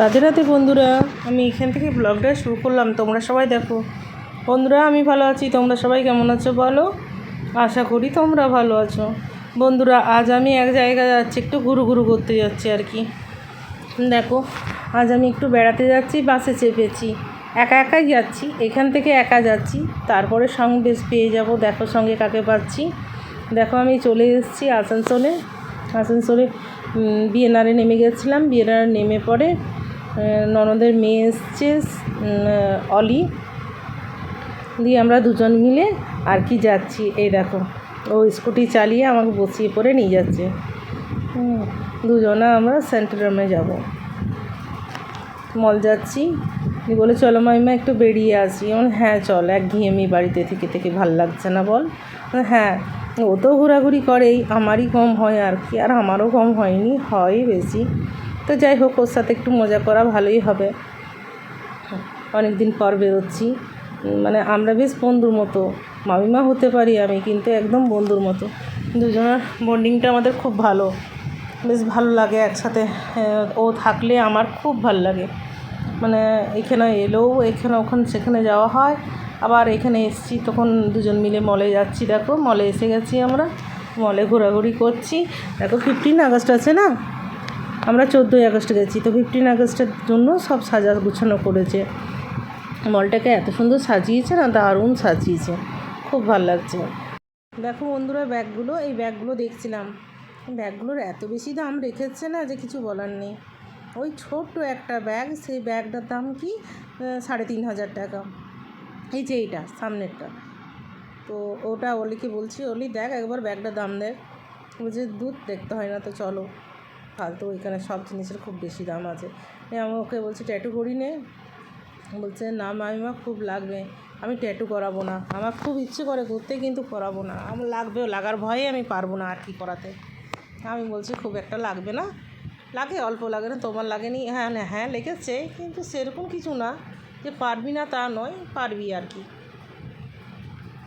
রাধে রাধে বন্ধুরা, আমি এখান থেকে ব্লগটা শুরু করলাম। তোমরা সবাই দেখো। বন্ধুরা, আমি ভালো আছি। তোমরা সবাই কেমন আছো বলো? আশা করি তোমরা ভালো আছো। বন্ধুরা, আজ আমি এক জায়গায় যাচ্ছি, একটু ঘুরু ঘুরু করতে যাচ্ছি আর কি। দেখো, আজ আমি একটু বেড়াতে যাচ্ছি, বাসে চেপেছি। একা একাই যাচ্ছি, এখান থেকে একা যাচ্ছি। তারপরে সঙ্গে বেশ পেয়ে যাব। দেখো সঙ্গে কাকে পাচ্ছি। দেখো, আমি চলে এসেছি আসানসোলে। আসানসোলে বিএনআরে নেমে গেছিলাম। বিএনআর নেমে পরে ননদের মেয়ে এসছে অলি। দিয়ে আমরা দুজন মিলে আর কি যাচ্ছি, এই দেখো। ও স্কুটি চালিয়ে আমাকে বসিয়ে পরে নিয়ে যাচ্ছে। দুজনা আমরা সেন্টারামে যাব। মল যাচ্ছি। বলে, চলো মামিমা, একটু বেরিয়ে আসি। আমার হ্যাঁ চল, এক ঘিয়েমি বাড়িতে থেকে থেকে ভালো লাগছে না বল হ্যাঁ ও তো ঘোরাঘুরি করেই, আমারই কম হয় আর কি, আর আমারও কম হয়নি, হয় বেশি। তো যাই হোক, ওর সাথে একটু মজা করা ভালোই হবে। অনেক দিন পর বেরোচ্ছি। মানে আমরা বেশ বন্ধুর মতো। মামিমা হতে পারি আমি, কিন্তু একদম বন্ধুর মতো। দুজনের বন্ডিংটা আমাদের খুব ভালো। বেশ ভালো লাগে একসাথে। ও থাকলে আমার খুব ভালো লাগে। মানে এখানে এলেও, এখানে ওখানে, সেখানে যাওয়া হয়। আবার এখানে এসছি, তখন দুজন মিলে মলে যাচ্ছি। দেখো, মলে এসে গেছি আমরা। মলে ঘোরাঘুরি করছি। দেখো ফিফটিন আগস্ট আছে না? আমরা চোদ্দোই আগস্ট গেছি, তো ফিফটিন আগস্টের জন্য সব সাজা গুছানো করেছে। মলটাকে এত সুন্দর সাজিয়েছে না, দারুণ সাজিয়েছে। খুব ভালো লাগছে। দেখো বন্ধুরা ব্যাগগুলো, এই ব্যাগগুলো দেখছিলাম। ব্যাগগুলোর এত বেশি দাম রেখেছে না যে কিছু বলার নেই। ওই ছোট্ট একটা ব্যাগ, সেই ব্যাগটার দাম কি? সাড়ে তিন হাজার টাকা। এই যে এইটা, সামনেরটা। তো ওটা অলিকে বলছি, অলি দেখ একবার ব্যাগটার দাম দেখ। বলছে, দুধ দেখতে হয় না তো চলো। ফালতু, এখানে সব জিনিসের খুব বেশি দাম আছে। আমি ওকে বলছি, ট্যাটু করি নে। বলছে, না মামিমা খুব লাগবে। আমি ট্যাটু করাবো না। আমার খুব ইচ্ছে করে করতে, কিন্তু করাবো না। আমার লাগবেও, লাগার ভয়ে আমি পারব না আর কি করাতে। আমি বলছি, খুব একটা লাগবে না। লাগে, অল্প লাগে না, তোমার লাগেনি। হ্যাঁ হ্যাঁ লেগেছে, কিন্তু সেরকম কিছু না। যে পারবি না তা নয়, পারবি আর কি।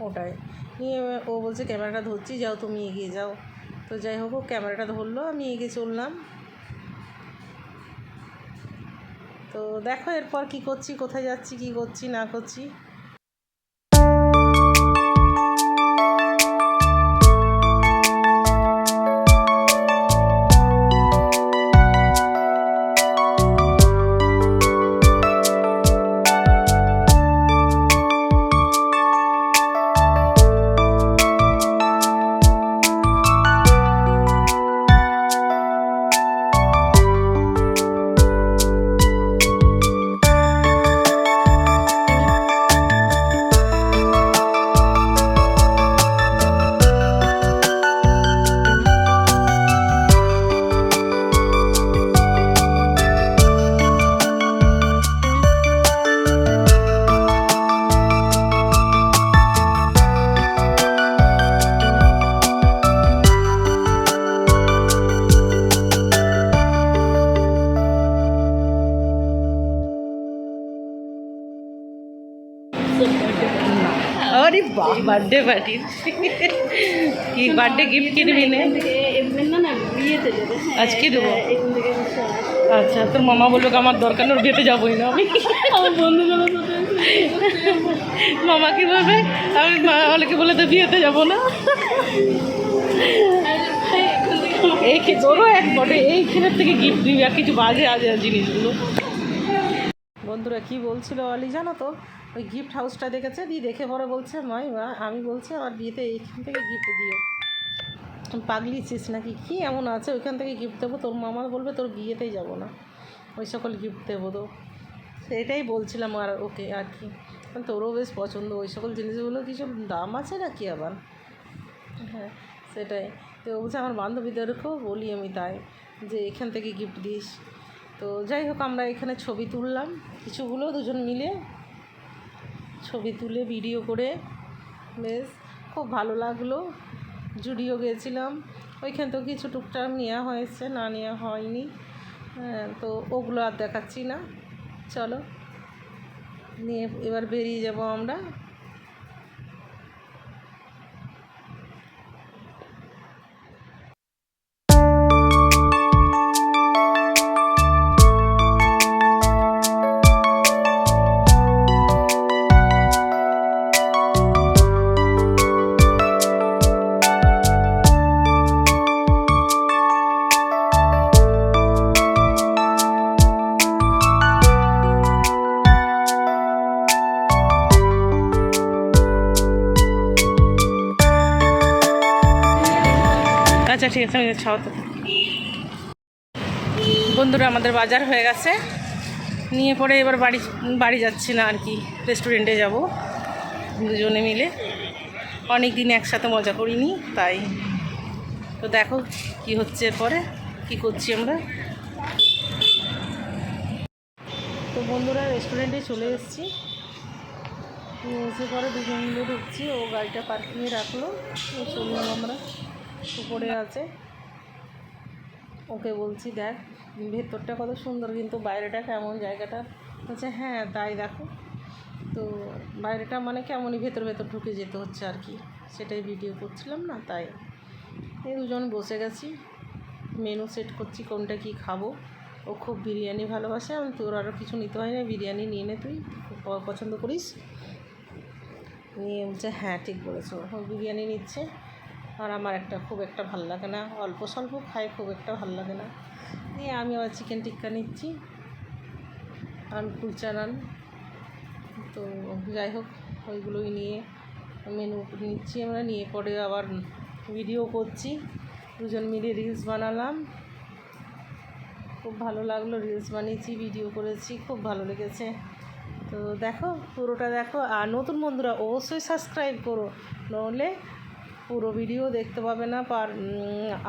ওটাই। নিয়ে, ও বলছে, ক্যামেরাটা ধরছি, যাও, তুমি এগিয়ে যাও। তো যাই হোক ক্যামেরাটা ধরলো, আমি এগিয়ে চললাম। তো দেখো এরপর কি করছি, কোথায় যাচ্ছি, কি করছি, না করছি। বার্থডে পার্টি কি বার্থডে গিফট কিনবি নে? আজকে দেবো। আচ্ছা তোর মামা বলল আমার দরকার নেই ওর বিয়েতে যাবোই না আমি। আমার বন্ধুগুলোর সাথে মামা কি বলবে? আমি অনেকে বলে তো বিয়েতে যাব না। এই তোরও এক বটে এইখানের থেকে গিফট দিবি আর কিছু বাজে আজে জিনিসগুলো। বন্ধুরা কি বলছিল অলি জানো তো? ওই গিফট হাউসটা দেখেছে, দিয়ে দেখে পরে বলছে, মাই মা, আমি বলছি, আমার বিয়েতে এইখান থেকে গিফট দিও। পাগলি পাগলিছিস নাকি? কি এমন আছে? ওইখান থেকে গিফট দেবো? তোর মামা বলবে তোর বিয়েতেই যাব না। ওই সকল গিফট দেবো তো। সেটাই বলছিলাম আর ওকে আর কি। তোরও বেশ পছন্দ, ওই সকল জিনিসগুলো কিছু দাম আছে নাকি আবার? হ্যাঁ সেটাই। তো বলছে, আমার বান্ধবীদেরকেও বলি আমি তাই, যে এখান থেকে গিফট দিস। তো যাই হোক, আমরা এখানে ছবি তুললাম। কিছুগুলো দুজন মিলে ছবি তুলে ভিডিও করে। বেশ খুব ভালো লাগল। জুডিও গেছিলাম। ওইখান তো কিছু টুকটাক নেওয়া হয়েছে না নেওয়া হয়নি। হ্যাঁ, তো ওগুলো আর দেখাচ্ছি না। চলো নিয়ে এবার বেরিয়ে যাব আমরা। ঠিক আছে, আমি ছাওয়াতে বন্ধুরা, আমাদের বাজার হয়ে গেছে। নিয়ে পরে এবার বাড়ি বাড়ি যাচ্ছি না আর কি রেস্টুরেন্টে যাব। দুজনে মিলে। অনেক দিন একসাথে মজা করিনি, তাই। তো দেখো কি হচ্ছে এরপরে, কি করছি আমরা। তো বন্ধুরা রেস্টুরেন্টে চলে এসেছি। এসে পরে দুজন মিলে ঢুকছি, ও গাড়িটা পার্কিংয়ে রাখল। ও চললাম আমরা। উপরে আছে। ওকে বলছি, দেখ, ভেতরটা কত সুন্দর, কিন্তু বাইরেটা কেমন জায়গাটা? বলছে হ্যাঁ তাই দেখো। তো বাইরেটা মানে কেমনই ভেতর ভেতর ঢুকে যেতে হচ্ছে আর কি। সেটাই ভিডিও করছিলাম না, তাই। এই দুজন বসে গেছি। মেনু সেট করছি, কোনটা কি খাব। ও খুব বিরিয়ানি ভালোবাসে, আমি তোর আরও কিছু নিতে হয় না, বিরিয়ানি নিয়ে নে তুই পছন্দ করিস। নিয়ে বলছে হ্যাঁ ঠিক বলেছ বিরিয়ানি নিচ্ছে। আর আমার একটা খুব একটা ভালো লাগে না। অল্প স্বল্প খাই, খুব একটা ভালো লাগে না। নিয়ে আমি আবার চিকেন টিক্কা নিচ্ছি। আর কুলচা নান তো যাই হোক, ওইগুলোই নিয়ে মেনু নিচ্ছি আমরা। নিয়ে পরে আবার ভিডিও করছি। দুজন মিলে রিলস বানালাম। খুব ভালো লাগল রিলস বানিয়েছি ভিডিও করেছি। খুব ভালো লেগেছে। তো দেখো, পুরোটা দেখো। আর নতুন বন্ধুরা অবশ্যই সাবস্ক্রাইব করো। নইলে পুরো ভিডিও দেখতে পাবে না, পার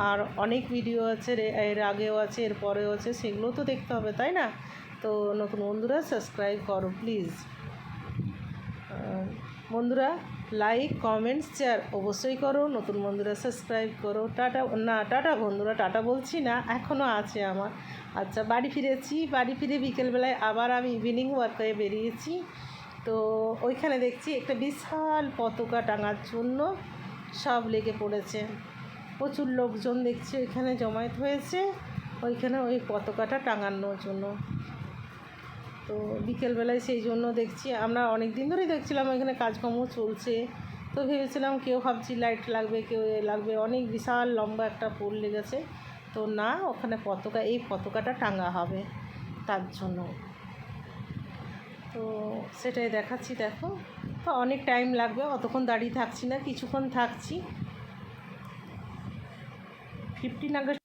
আর অনেক ভিডিও আছে, এর আগেও আছে, এর পরেও আছে সেগুলো তো দেখতে হবে, তাই না? তো নতুন বন্ধুরা সাবস্ক্রাইব করো প্লিজ বন্ধুরা লাইক কমেন্টস শেয়ার অবশ্যই করো, নতুন বন্ধুরা সাবস্ক্রাইব করো। টাটা, না, টাটা বন্ধুরা, টাটা বলছি না এখনও আছে আমার। আচ্ছা বাড়ি ফিরেছি, বাড়ি ফিরে বিকেলবেলায় আবার আমি ইভিনিং ওয়ার্কে বেরিয়েছি। তো ওইখানে দেখছি একটা বিশাল পতাকা টাঙার জন্য সব লেগে পড়েছে। প্রচুর লোকজন দেখছি ওইখানে জমায়েত হয়েছে। ওইখানে ওই পতাকাটা টাঙানোর জন্য। তো বিকেলবেলায় সেই জন্য দেখছি। আমরা অনেক দিন ধরেই দেখছিলাম ওইখানে কাজকর্ম চলছে। তো ভেবেছিলাম কেউ ভাবছি লাইট লাগবে, কেউ লাগবে। অনেক বিশাল লম্বা একটা পোল লেগেছে। তো না, ওখানে পতাকা, এই পতাকাটা টাঙা হবে। তার জন্য। তো সেটাই দেখাচ্ছি, দেখো। তো অনেক টাইম লাগবে, অতক্ষণ দাঁড়িয়ে থাকছি না, কিছুক্ষণ থাকছি। ফিফটিন আগস্ট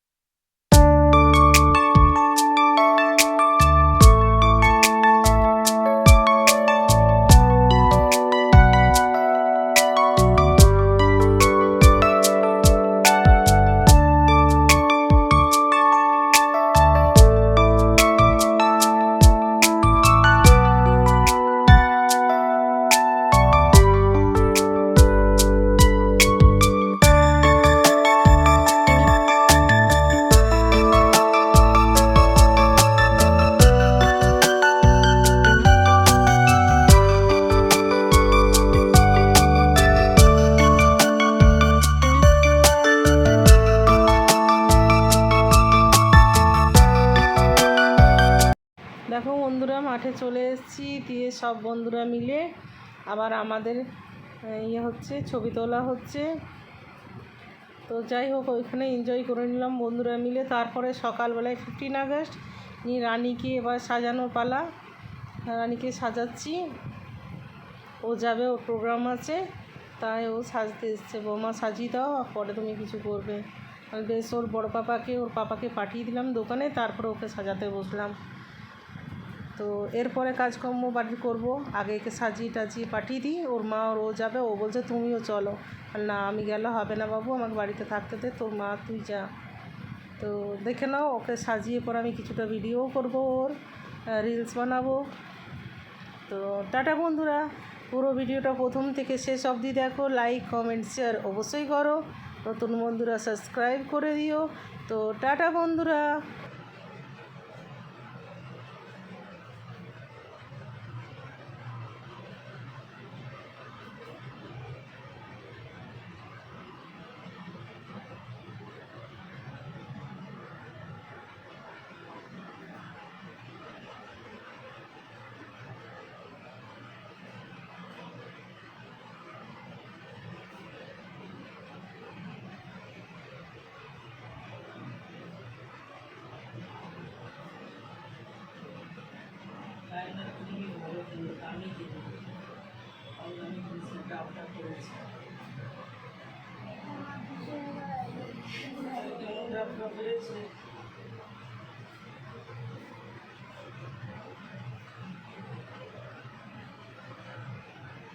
চলে এসেছি, দিয়ে সব বন্ধুরা মিলে। আবার আমাদের ইয়ে হচ্ছে, ছবি তোলা হচ্ছে। তো যাই হোক, ওইখানে এনজয় করে নিলাম বন্ধুরা মিলে। তারপরে সকালবেলায় ফিফটিন আগস্ট, নিয়ে রানীকে এবার সাজানোর পালা। রানীকে সাজাচ্ছি। ও যাবে, ওর প্রোগ্রাম আছে। তাই ও সাজতে এসছে। বৌমা, সাজিয়ে দাও পরে তুমি কিছু করবে। বেশ, ওর বড় পাপাকে, ওর পাপাকে পাঠিয়ে দিলাম দোকানে। তারপরে ওকে সাজাতে বসলাম। তো এরপরে কাজকর্ম বাড়ি করব। আগে একে সাজিয়ে টাজিয়ে পাঠিয়ে দিই। ওর মা ওর ও যাবে। ও বলছে, তুমিও চলো। না, আমি গেলে হবে না বাবু, আমাকে বাড়িতে থাকতে দে। তোর মা, তুই যা। তো দেখে নাও, ওকে সাজিয়ে পর আমি কিছুটা ভিডিও করব ওর রিলস বানাবো। তো টাটা বন্ধুরা। পুরো ভিডিওটা প্রথম থেকে শেষ অবধি দেখো। লাইক কমেন্ট শেয়ার অবশ্যই করো। নতুন বন্ধুরা সাবস্ক্রাইব করে দিও। তো টাটা বন্ধুরা। জন্য দামি দেবো অনলাইন জিনিসটা অর্ডার করেছি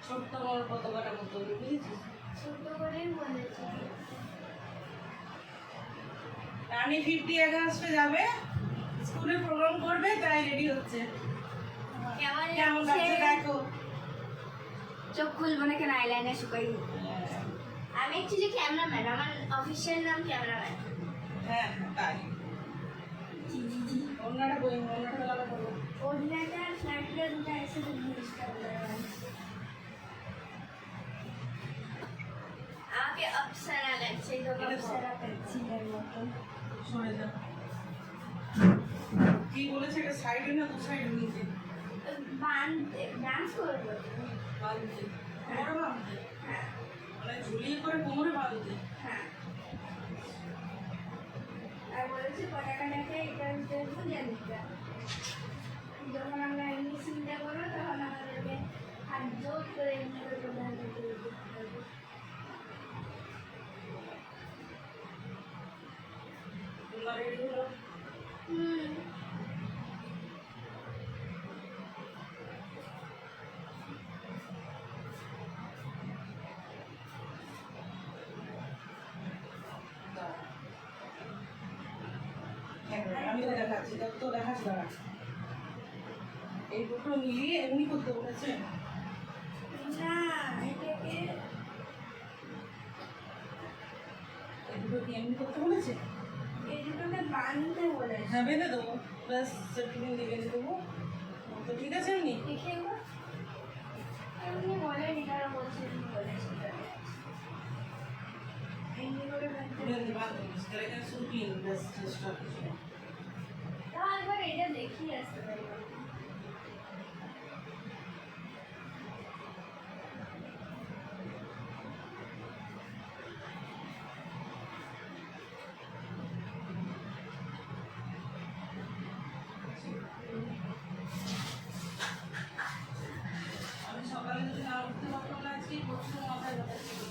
ছোট্ট বড় বুঝেছিস ছোট্ট রানী ফিফটি এক আসবে যাবে, স্কুলে প্রোগ্রাম করবে, তাই রেডি হচ্ছে। কেমন লাগছে দেখো। চোখ খুলবো না কেন? আইলাইনার শুকাই আমি অ্যাকচুয়ালি ক্যামেরাম্যান আমার অফিসিয়াল নাম ক্যামেরাম্যান হ্যাঁ তাই। জি জি জি। অন্যটা বই অন্যটা ফ্ল্যাটটা দুটো জিনিসটা আমাকে অপসারা লাগছে তো অপসারা পেন্সিলের মতন সরে যা কি বলেছে এটা সাইডে না দু সাইডে নিচে ডান্স করব হ্যাঁ মানে ঝুলিয়ে করে কোমরে বাঁধতে হ্যাঁ আর বলেছি পতাকাটাকে যখন আমরা এমনি চিন্তা করব তখন আমাদেরকে হাত জোর করে এমনি হুম হ্যাঁ, আমি তো দেখাচ্ছি তো- তো দেখাচ্ছি দাঁড়া। এই দুটো মিলিয়ে এমনি করতে বলেছে। না এটাকে এই দুটো কি এমনি করতে বলেছে? এই দুটোকে বাঁধতে বলেছে। হ্যাঁ বেঁধে দেবো। ব্যাস সেফটিপিন দিয়ে বেঁধে দেবো। তো ঠিক আছে এমনি। দেখে এমনি বলেনি তারা বলছে বলেছে এমনি করে বাঁধতে বেঁধে বাঁধতে তাহলে এখানে শুধু পিন ব্যাস চেষ্টা একবার এটা দেখিয়ে আসতে পারি আমি সকালে যদি না উঠতে পারতাম না আজকে প্রচুর মাথায় ব্যথা ছিল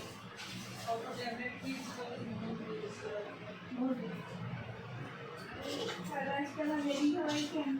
কত ট্যাবলেট খেয়েছি কত ঘুম পেয়ে গেছিল। সাড়ে আজকে আমার দেরি হয়ে ক্যান্সেল তো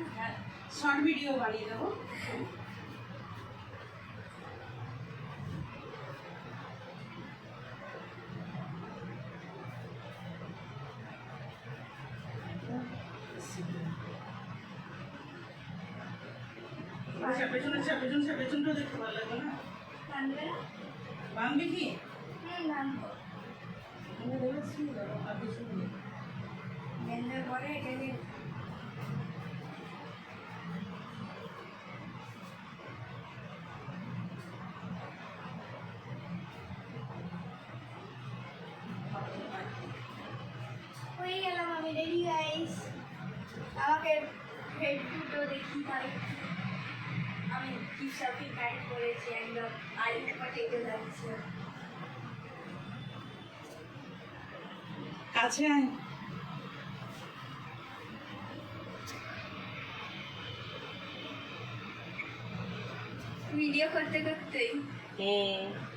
শর্ট ভিডিও বানিয়ে দেবো। আচ্ছা, পেছনে পেছন পেছনটা দেখতে ভালো লাগবে না? বামবি কি? আর কিছু নেই। পরে এটাকে দেখি তাই আমি কি সাথে প্যান্ট পরেছি একদম আলু পটেটো যাচ্ছে কাছে আয়। ভিডিও করতে করতেই। হুম।